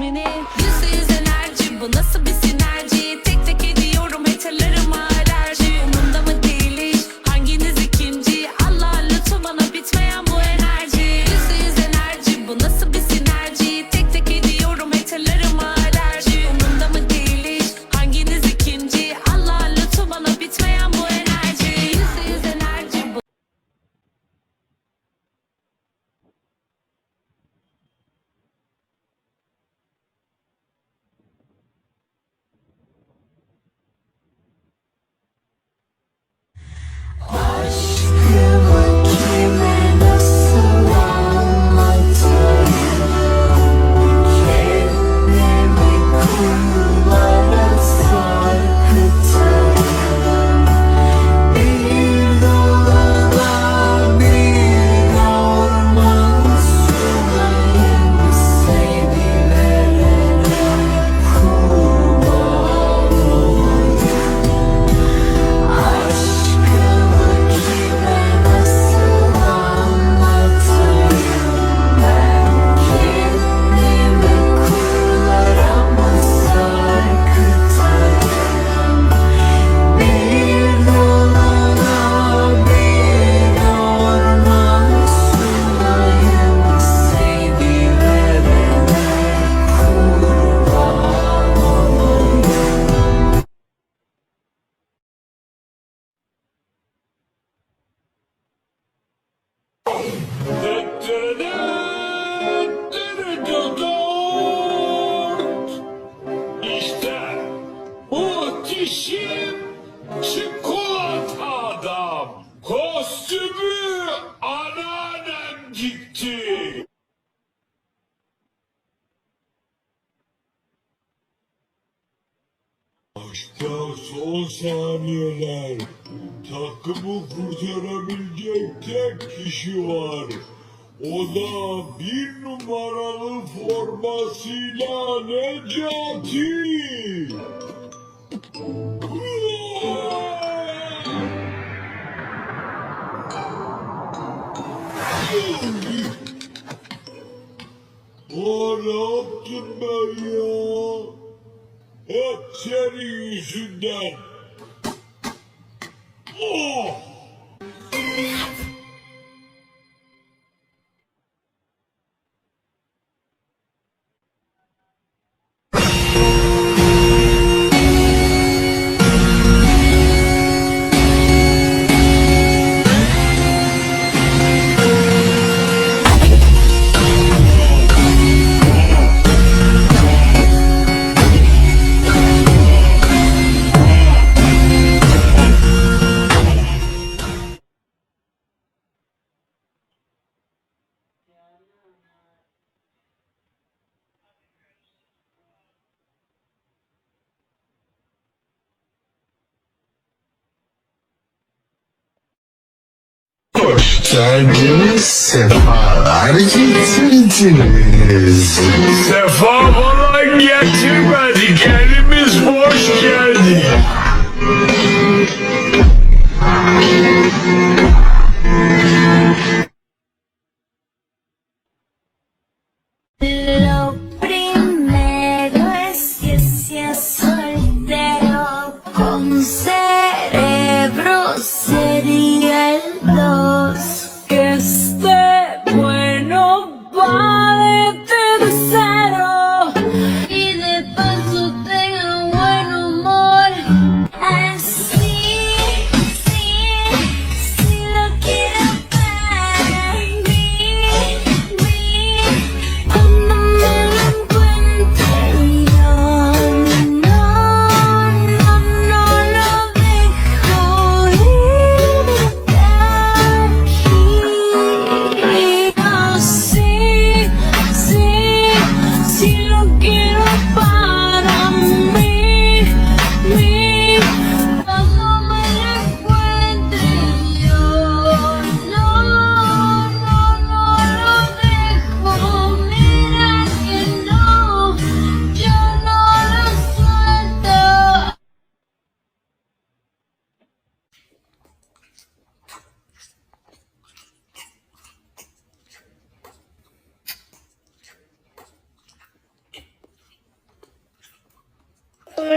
resmini Yüzde yüz enerji bu nasıl bir sinir? saniyeler. Takımı kurtarabilecek tek kişi var. O da bir numaralı formasıyla Necati. Kendini sefa hareketsiniz. Sefa falan getirmedik. Elimiz boş geldi. Lo primero es que sea com você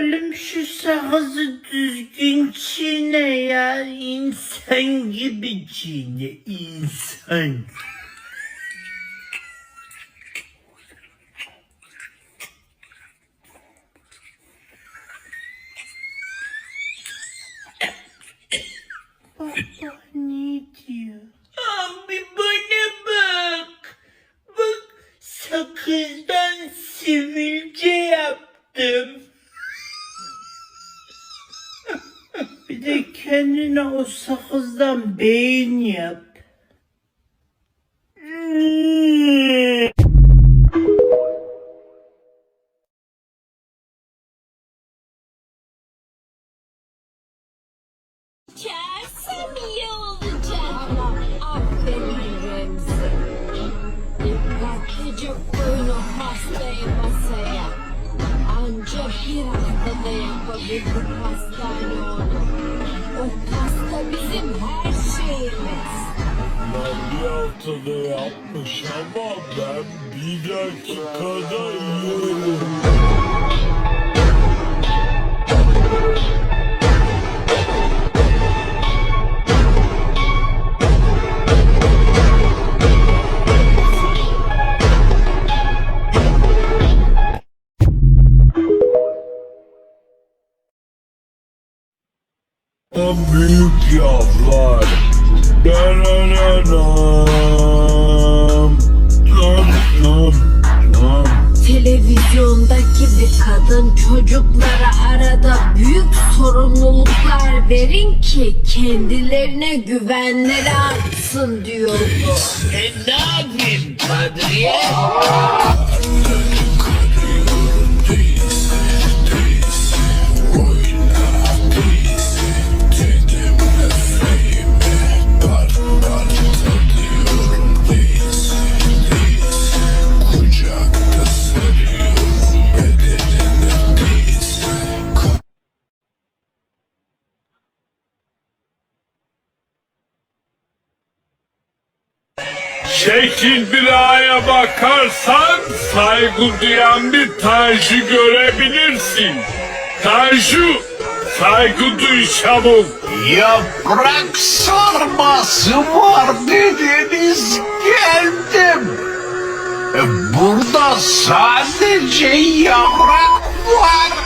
Oğlum şu sakızı düzgün çiğne ya. insan gibi çiğne. insan. O sakızdan beyin yap. Bir haftada yapmış ama ben bir dakikada yerim. Büyük Dananam. Nam nam nam. Televizyondaki bir kadın çocuklara arada büyük sorumluluklar verin ki kendilerine güvenleri artsın diyordu. E ne yapayım Kadriye? Şekil bir aya bakarsan saygı duyan bir Tanju görebilirsin. Tanju, saygı duy çabuk. Yaprak sarması var dediniz geldim. E, Burada sadece yaprak var.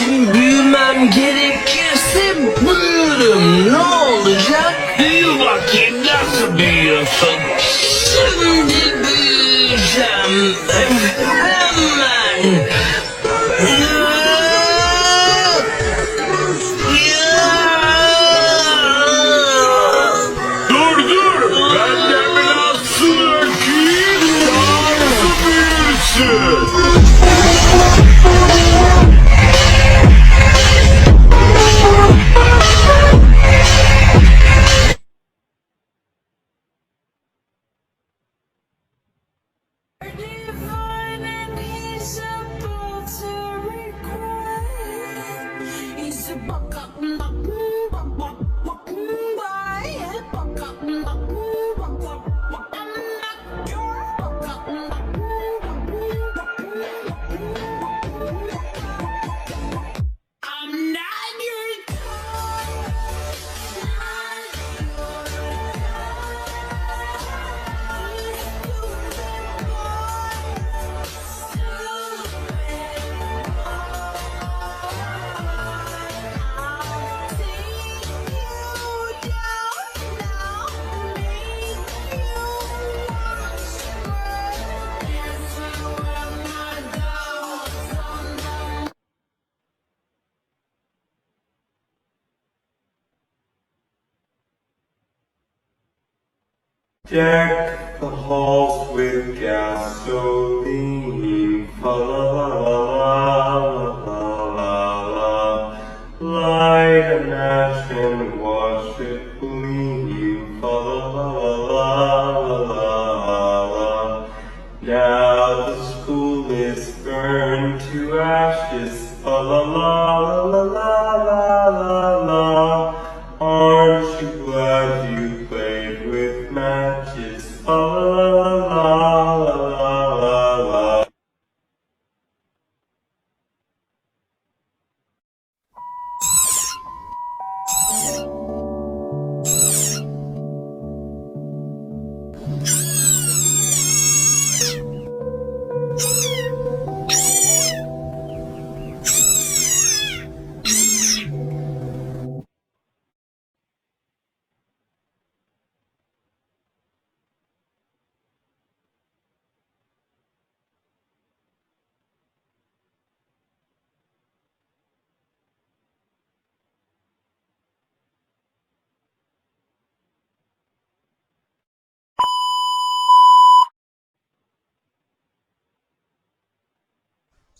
İçin büyümem gerekirse buyurun ne olacak? Büyü bakayım nasıl büyüyorsun? Şimdi büyüyeceğim. Hemen. Dur Deck the halls with gasoline. Fa la la la la la la. la. Light a match and watch it gleam. Fa la la la la la la. Now the school is burned to ashes. Fa la la la la la la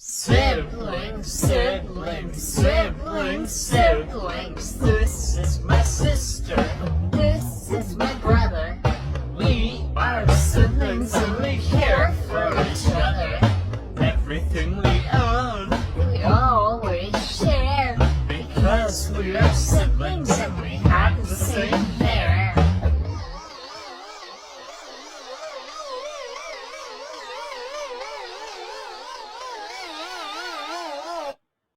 Siblings, siblings, siblings, siblings. This is my sister. This is my brother. We